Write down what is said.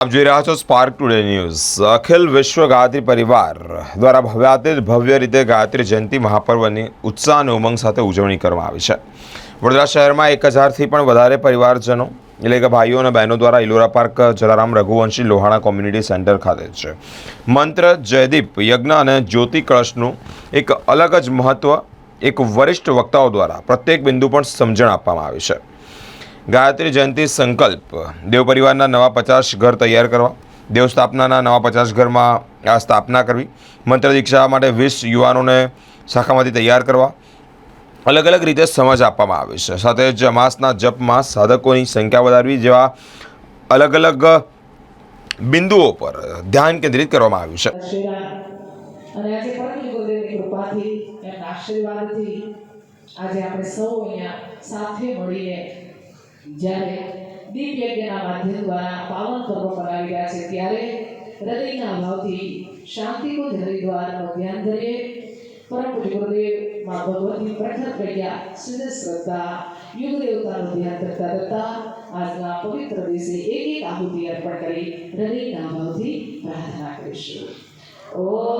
આપ જોઈ રહ્યા છો સ્પાર્ક ટુડે ન્યૂઝ અખિલ વિશ્વ ગાયત્રી પરિવાર દ્વારા ભવ્યાતિ ભવ્ય રીતે ગાયત્રી જયંતિ મહાપર્વની ઉત્સાહ અને ઉમંગ સાથે ઉજવણી કરવામાં આવી છે. વડોદરા શહેરમાં એક હજારથી પણ વધારે પરિવારજનો એટલે કે ભાઈઓ અને બહેનો દ્વારા Ellora park, Jalaram Raghuvanshi Lohana community centre ખાતે છે. મંત્ર, જયદીપ, યજ્ઞ અને જ્યોતિ કળશનું એક અલગ જ મહત્ત્વ એક વરિષ્ઠ વક્તાઓ દ્વારા પ્રત્યેક બિંદુ પણ સમજણ આપવામાં આવી છે. ગાયત્રી જયંતિ સંકલ્પ. દેવ પરિવારના નવા પચાસ ઘર તૈયાર કરવા. દેવ સ્થાપનાના નવા પચાસ ઘરમાં આ સ્થાપના કરવી. મંત્ર દીક્ષા માટે વીસ યુવાનોને શાખામાંથી તૈયાર કરવા. અલગ અલગ રીતે સમજ આપવામાં આવી છે. સાથે જ માસના જપમાં સાધકોની સંખ્યા વધારવી જેવા અલગ અલગ બિંદુઓ પર ધ્યાન કેન્દ્રિત કરવામાં આવ્યું છે. આજે આપણે સૌ અહીંયા સાથે મળીને જ્યારે દીપ યજ્ઞના માધ્યમ દ્વારા પાવન પર્વ મનાવી રહ્યા છે, ત્યારે હૃદયના ભાવથી શાંતિકુંજ હરિદ્વારનું ધ્યાન ધરીએ પરમ પૂજ્ય ગુરુદેવમાં ભગવતની પ્રખર પ્રજ્ઞા સિદ્ધ શ્રદ્ધા યુગ દેવતાનું ધ્યાન કરતા કરતા આજના પવિત્ર દિવસે એક એક આહુતિ અર્પણ કરી હૃદયના ભાવથી પ્રાર્થના કરીશું. ઓમ